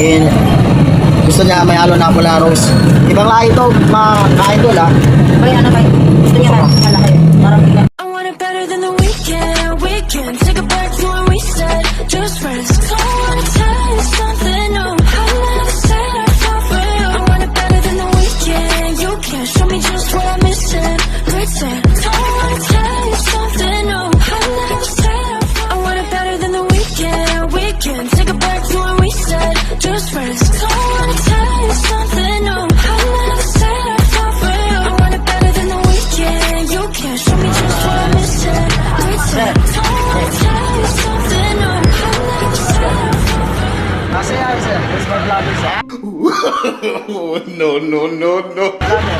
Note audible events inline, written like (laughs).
And gusto niya may halo na pula rose. Ibang lahi ito, mga ka-idol ha. May ano kayo? Gusto niya na malaki. Parang bigla. I want it better than the weekend. Weekend, take it back to when we said just friends. I wanna tell you something new. I never said I fell for you. I want it better than the weekend. You can show me just what I'm missing. Pretend. Wanna tell you something new. I never said I fell. I want it better than the weekend. Weekend, take it back to when we It's my blood. (laughs) no, no, no, no.